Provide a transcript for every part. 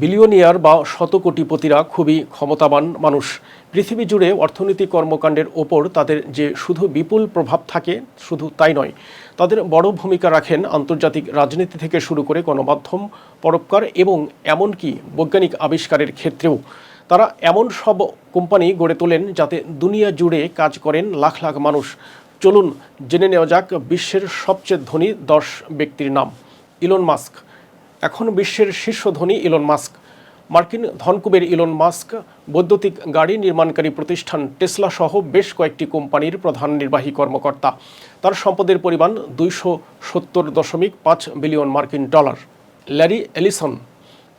Billionaire বা শতকোটিপতিরা খুবই ক্ষমতাবান মানুষ। পৃথিবী জুড়ে অর্থনৈতিক কর্মকাণ্ডের ওপর তাদের যে শুধু বিপুল প্রভাব থাকে, শুধু তাই নয়, তাদের বড় ভূমিকা রাখেন আন্তর্জাতিক রাজনীতি থেকে শুরু করে গণমাধ্যম, পরোপকার এবং এমনকি বৈজ্ঞানিক আবিষ্কারের ক্ষেত্রেও। তারা এমন সব কোম্পানি গড়ে তোলেন যাতে দুনিয়া জুড়ে কাজ করেন লাখ লাখ মানুষ। চলুন জেনে নেওয়া যাক বিশ্বের সবচেয়ে ধনী দশ ব্যক্তির নাম। Elon Musk. এখন বিশ্বের শীর্ষ ধনী ইলন মাস্ক। মার্কিন ধনকুবের ইলন মাস্ক বৈদ্যুতিক গাড়ি নির্মাণকারী প্রতিষ্ঠান টেসলা সহ বেশ কয়েকটি কোম্পানির প্রধান নির্বাহী কর্মকর্তা। তার সম্পদের পরিমাণ দুইশো সত্তর দশমিক পাঁচ বিলিয়ন মার্কিন ডলার। ল্যারি এলিসন,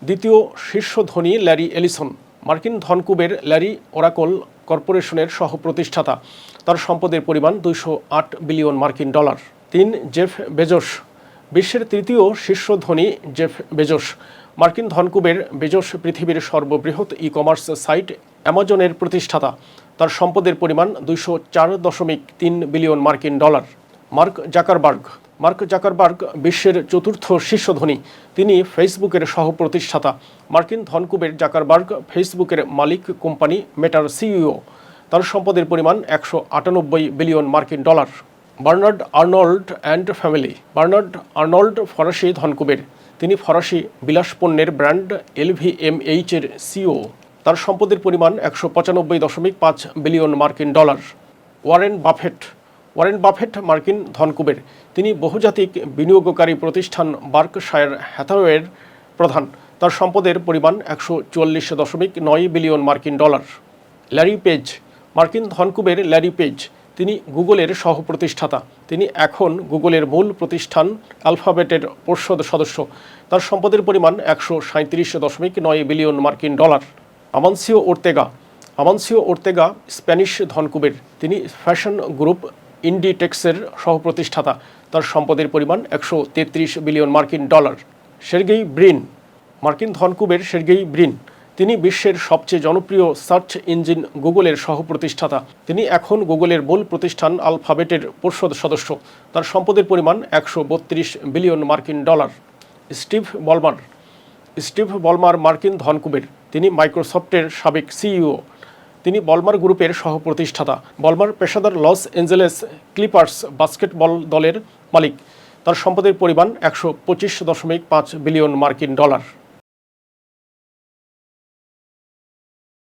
দ্বিতীয় শীর্ষ ধনী ল্যারি এলিসন, মার্কিন ধনকুবের ল্যারি ওরাকল কর্পোরেশনের সহ প্রতিষ্ঠাতা তার সম্পদের পরিমাণ দুইশো আট বিলিয়ন মার্কিন ডলার। তিন, জেফ বেজোস বিশ্বের তৃতীয় শীর্ষ ধনী জেফ বেজোস। মার্কিন ধনকুবের বেজোস পৃথিবীর সর্ববৃহৎ ই কমার্স সাইট অ্যামাজনের প্রতিষ্ঠাতা। তার সম্পদের পরিমাণ দুইশো চার দশমিক তিন বিলিয়ন মার্কিন dollar. Mark Zuckerberg. Mark Zuckerberg বিশ্বের চতুর্থ শীর্ষ ধনী তিনি ফেসবুকের সহ প্রতিষ্ঠাতা মার্কিন ধনকুবের জাকারবার্গ ফেসবুকের মালিক কোম্পানি মেটার সিইও। তার সম্পদের পরিমাণ একশো আটানব্বই বিলিয়ন মার্কিন dollar. Bernard Arnault and family. Bernard Arnault ফরাসি ধনকুবের। তিনি ফরাসি বিলাস পণ্যের ব্র্যান্ড এলভিএমএইচ এর সিও। তার সম্পদের পরিমাণ একশো পঁচানব্বই দশমিক পাঁচ বিলিয়ন মার্কিন dollar. Warren Buffett. Warren Buffett মার্কিন ধনকুবের। তিনি বহুজাতিক বিনিয়োগকারী প্রতিষ্ঠান বার্কশায়ার হ্যাথাওয়ের প্রধান। তার সম্পদের পরিমাণ একশো চুয়াল্লিশ দশমিক নয় বিলিয়ন মার্কিন ডলার। Larry page. মার্কিন ধনকুবের ল্যারি পেজ। তিনি গুগলের সহ প্রতিষ্ঠাতা তিনি এখন গুগলের মূল প্রতিষ্ঠান অ্যালফাবেটের পর্ষদ সদস্য। তার সম্পদের পরিমাণ একশো সাঁত্রিশ দশমিক নয় বিলিয়ন মার্কিন dollar. Amancio Ortega. Amancio Ortega, Spanish ধনকুবের। তিনি ফ্যাশন গ্রুপ ইন্ডিটেক্সের সহ প্রতিষ্ঠাতা তার সম্পদের পরিমাণ একশো তেত্রিশ বিলিয়ন মার্কিন ডলার। Sergey Brin. মার্কিন ধনকুবের সের্গেই ব্রিন। তিনি বিশ্বের সবচেয়ে জনপ্রিয় সার্চ ইঞ্জিন গুগলের সহ প্রতিষ্ঠাতা তিনি এখন গুগলের মূল প্রতিষ্ঠান আলফাবেটের পর্ষদ সদস্য। তার সম্পদের পরিমাণ একশো বত্রিশ বিলিয়ন মার্কিন dollar. Steve Ballmer. Steve Ballmer মার্কিন ধনকুবের। তিনি মাইক্রোসফটের সাবেক সিইও। তিনি বলমার গ্রুপের সহ প্রতিষ্ঠাতা বলমার পেশাদার লস এঞ্জেলেস ক্লিপার্স বাস্কেটবল দলের মালিক। তার সম্পদের পরিমাণ একশো পঁচিশ দশমিক পাঁচ বিলিয়ন মার্কিন ডলার।